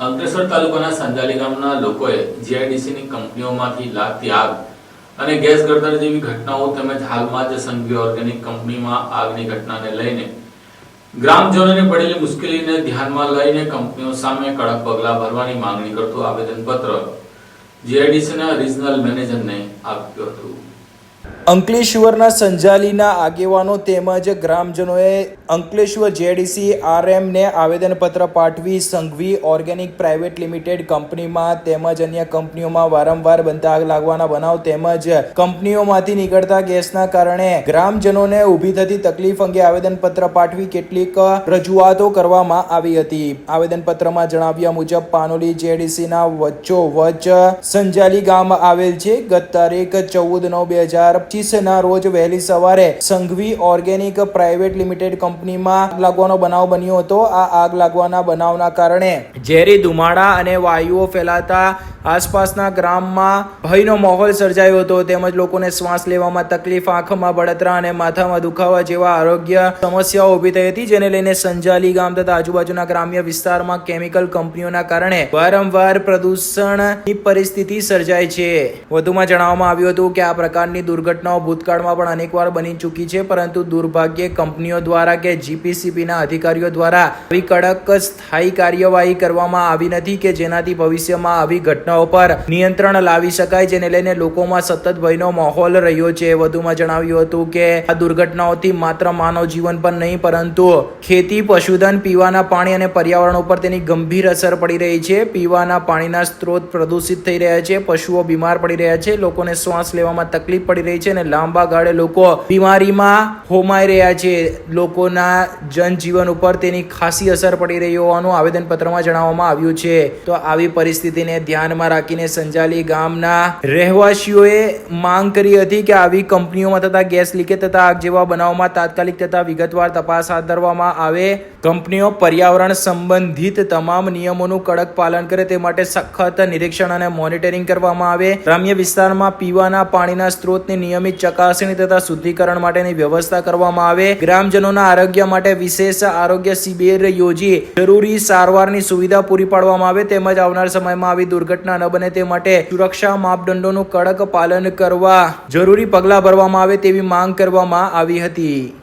અંકલેશ્વર તાલુકાના સંજાલી ગામના લોકોએ જીઆઈડીસીની કંપનીઓમાંથી લાગતી આગ અને ગેસ ગળતર જેવી ઘટનાઓ તેમજ હાલમાં જ સંઘવી ઓર્ગેનિક કંપનીમાં આગની ઘટનાને લઈને ગ્રામજનોને પડેલી મુશ્કેલીને ધ્યાનમાં લઈને કંપનીઓ સામે કડક પગલાં ભરવાની માંગણી કરતું આવેદનપત્ર જીઆઈડીસીના રિજનલ મેનેજરને આપ્યું હતું. અંકલેશ્વરના સંજાલીના આગેવાનો તેમજ ગ્રામજનોએ અંકલેશ્વર જેડીસી આરએમને આવેદનપત્ર પાઠવી સંઘવી ઓર્ગેનિક પ્રાઇવેટ લિમિટેડ કંપનીમાં તેમજ અન્ય કંપનીઓમાં વારંવાર બનતા લાગવાના બનાવ તેમજ કંપનીઓમાંથી નીકળતા ગેસના કારણે ગ્રામજનોને ઊભી થતી તકલીફ અંગે આવેદનપત્ર પાઠવી કેટલીક રજૂઆતો કરવામાં આવી હતી. આવેદનપત્રમાં જણાવ્યા મુજબ, પાનોલી જેડીસીના વચ્ચોવચ સંજાલી ગામ આવેલ છે. ગત તારીખ ચૌદ નવ બે હજાર પચીસના રોજ વહેલી સવારે સંઘવી ઓર્ગેનિક પ્રાઇવેટ લિમિટેડ કંપનીમાં લાગવાનો બનાવ બન્યો હતો. આ આગ લાગવાના બનાવના કારણે ઝેરી ધુમાડા અને વાયુઓ ફેલાતા આસપાસના ગ્રામમાં ભયનો માહોલ સર્જાયો હતો. તેમજ લોકોને શ્વાસ લેવામાં તકલીફ, આંખમાં બળતરા અને માથામાં દુખાવા જેવા આરોગ્ય સમસ્યાઓ ઊભી થઈ હતી, જેને લઈને સંજાલી ગામ તથા આજુબાજુના ગ્રામ્ય વિસ્તારમાં કેમિકલ કંપનીઓના કારણે વારંવાર પ્રદૂષણની પરિસ્થિતિ સર્જાય છે. વધુમાં જણાવવામાં આવ્યું હતું કે આ પ્રકારની દુર્ઘટનાઓ ભૂતકાળમાં પણ અનેકવાર બની ચૂકી છે, પરંતુ દુર્ભાગ્યે કંપનીઓ દ્વારા કે જીપીસીબીના અધિકારીઓ દ્વારા આવી કડક સ્થાયી કાર્યવાહી કરવામાં આવી નથી કે જેનાથી ભવિષ્યમાં આવી ઘટનાઓ પર નિયંત્રણ લાવી શકાય, જેને લઈને લોકોમાં સતત ભયનો માહોલ રહ્યો છે. વધુમાં જણાવ્યું હતું કે આ દુર્ઘટનાઓથી માત્ર માનવ જીવન પર નહીં, પરંતુ ખેતી, પશુધન, પીવાના પાણી અને પર્યાવરણ ઉપર તેની ગંભીર અસર પડી રહી છે. પીવાના પાણીના સ્ત્રોત પ્રદૂષિત થઈ રહ્યા છે, પશુઓ બીમાર પડી રહ્યા છે, લોકોને શ્વાસ લેવામાં તકલીફ પડી રહી છે અને લાંબા ગાળે લોકો બીમારીમાં હોમાઈ રહ્યા છે. લોકોના જનજીવન ઉપર તેની ખાસી અસર પડી રહી હોવાનું આવેદનપત્રમાં જણાવવામાં આવ્યું છે. તો આવી પરિસ્થિતિને ધ્યાનમાં રાખીને સંજાલી ગામના રહેવાસીઓએ માંગ કરી હતી કે આવી કંપનીઓમાં થતા ગેસ લીકેજ તથા આગ જેવા બનાવમાં તાત્કાલિક તથા વિગતવાર તપાસ હાથ ધરવામાં આવે. કંપનીઓ પર્યાવરણ સંબંધિત તમામ નિયમોનું કડક પાલન કરે તે માટે સખત નિરીક્ષણ અને મોનિટરિંગ કરવામાં આવે. ગ્રામ્ય વિસ્તારમાં પીવાના પાણીના સ્ત્રોતની નિયમિત ચકાસણી તથા શુદ્ધિકરણ માટેની વ્યવસ્થા કરવામાં આવે. ગ્રામજનોના આરોગ્ય માટે વિશેષ આરોગ્ય શિબિર યોજી જરૂરી સારવારની સુવિધા પૂરી પાડવામાં આવે તેમજ આવનાર સમયમાં આવી દુર્ઘટના ન બને તે માટે સુરક્ષા માપદંડોનું કડક પાલન કરવા જરૂરી પગલાં ભરવામાં આવે તેવી માંગ કરવામાં આવી હતી.